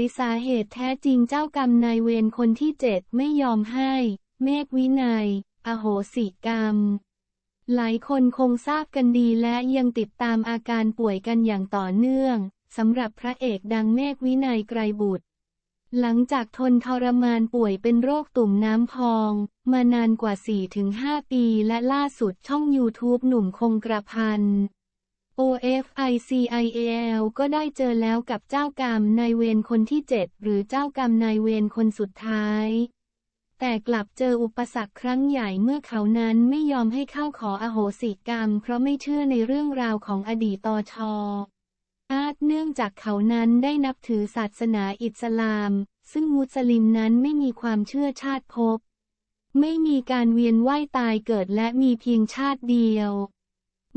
ยสาเหตุแท้จริงเจ้ากรรมนายเวรคนที่เจ็ดไม่ยอมให้ เมฆวินัย อโหสิกรรม หลายคนคงทราบกันดีและยังติดตามอาการป่วยกันอย่างต่อเนื่องสำหรับพระเอกดังเมฆวินัยไกรบุตร หลังจากทนทรมานป่วยเป็นโรคตุ่มน้ำพอง มานานกว่า 4-5 ปีและล่าสุดช่อง YouTube หนุ่มคงกระพัน OFICIAL ก็ได้เจอแล้วกับเจ้ากรรมนายเวรคนที่ 7 หรือเจ้ากรรมนายเวรคนสุดท้าย แต่กลับเจออุปสรรคครั้งใหญ่เมื่อเขานั้นไม่ยอมให้เข้าขออโหสิกรรม เพราะไม่เชื่อในเรื่องราวของอดีตตชอาจเนื่องจากเขานั้นได้นับถือศาสนาอิสลาม ซึ่งมุสลิมนั้นไม่มีความเชื่อชาติภพ ไม่มีการเวียนว่ายตายเกิดและมีเพียงชาติเดียว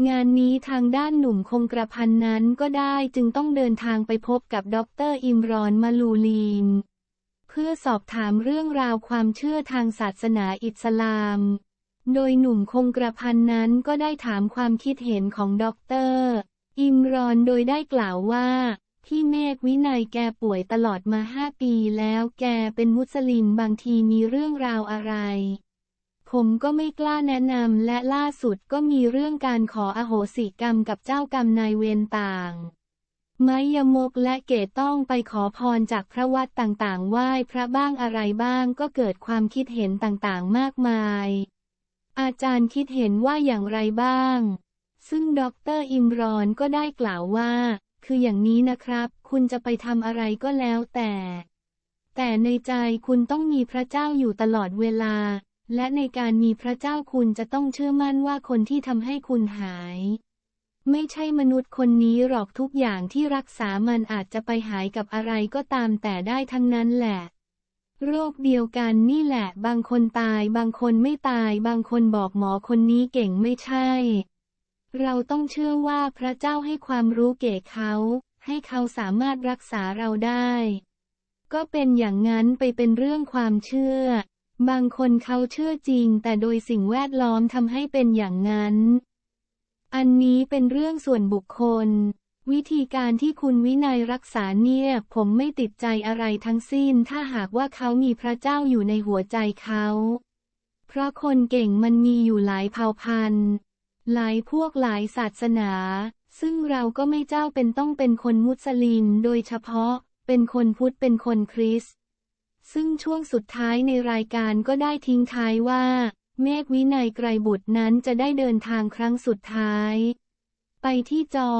งานนี้ทางด้านหนุ่มคงกระพันนั้นก็ได้จึงต้องเดินทางไปพบกับดรอิมรอนมาลูลีน เพื่อสอบถามเรื่องราวความเชื่อทางศาสนาอิสลาม โดยหนุ่มคงกระพันนั้นก็ได้ถามความคิดเห็นของดรอิมรอนโดยได้กล่าวว่า พี่เมฆวินัยแกป่วยตลอดมาห้าปีแล้วแกเป็นมุสลิมบางทีมีเรื่องราวอะไร ผมก็ไม่กล้าแนะนำและล่าสุดก็มีเรื่องการขออโหสิกรรมกับเจ้ากรรมนายเวรต่างไมยมกและเกตต้องไปขอพรจากพระวัดต่างๆ ไหว้พระบ้างอะไรบ้างก็เกิดความคิดเห็นต่างๆ มากมาย อาจารย์คิดเห็นว่าอย่างไรบ้าง ซึ่งด็อกเตอร์อิมรอนก็ได้กล่าวว่า คืออย่างนี้นะครับ คุณจะไปทำอะไรก็แล้วแต่ แต่ในใจคุณต้องมีพระเจ้าอยู่ตลอดเวลา และในการมีพระเจ้าคุณจะต้องเชื่อมั่นว่าคนที่ทำให้คุณหาย ไม่ใช่มนุษย์คนนี้หรอกทุกอย่างที่รักษามันอาจจะไปหายกับอะไรก็ตามแต่ได้ทั้งนั้นแหละ โรคเดียวกันนี่แหละ บางคนตาย บางคนไม่ตาย บางคนบอกหมอคนนี้เก่งไม่ใช่ เราต้องเชื่อว่าพระเจ้าให้ความรู้เก่เขา ให้เขาสามารถรักษาเราได้ ก็เป็นอย่างนั้นไปเป็นเรื่องความเชื่อ บางคนเขาเชื่อจริง แต่โดยสิ่งแวดล้อมทำให้เป็นอย่างนั้น อันนี้เป็นเรื่องส่วนบุคคล วิธีการที่คุณวินัยรักษาเนี่ย ผมไม่ติดใจอะไรทั้งสิ้น ถ้าหากว่าเขามีพระเจ้าอยู่ในหัวใจเขา เพราะคนเก่งมันมีอยู่หลายเผ่าพันธุ์ หลายพวกหลายศาสนา ซึ่งเราก็ไม่เจ้าเป็นต้องเป็นคนมุสลิม โดยเฉพาะ เป็นคนพุทธเป็นคนคริสต์ ซึ่งช่วงสุดท้ายในรายการก็ได้ทิ้งท้ายว่า เมฆวินัยไกรบุตรนั้นจะได้เดินทางครั้งสุดท้าย ไปที่จอ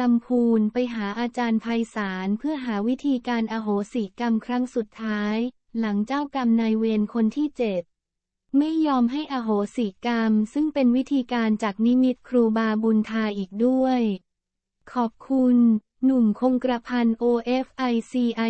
ลำพูนไปหาอาจารย์ไพศาลเพื่อหาวิธีการอโหสิกรรมครั้งสุดท้าย หลังเจ้ากรรมนายเวรคนที่เจ็ดไม่ยอมให้อโหสิกรรม ซึ่งเป็นวิธีการจากนิมิตครูบาบุญทาอีกด้วย ขอบคุณ หนุ่มคงกระพัน OFICIAL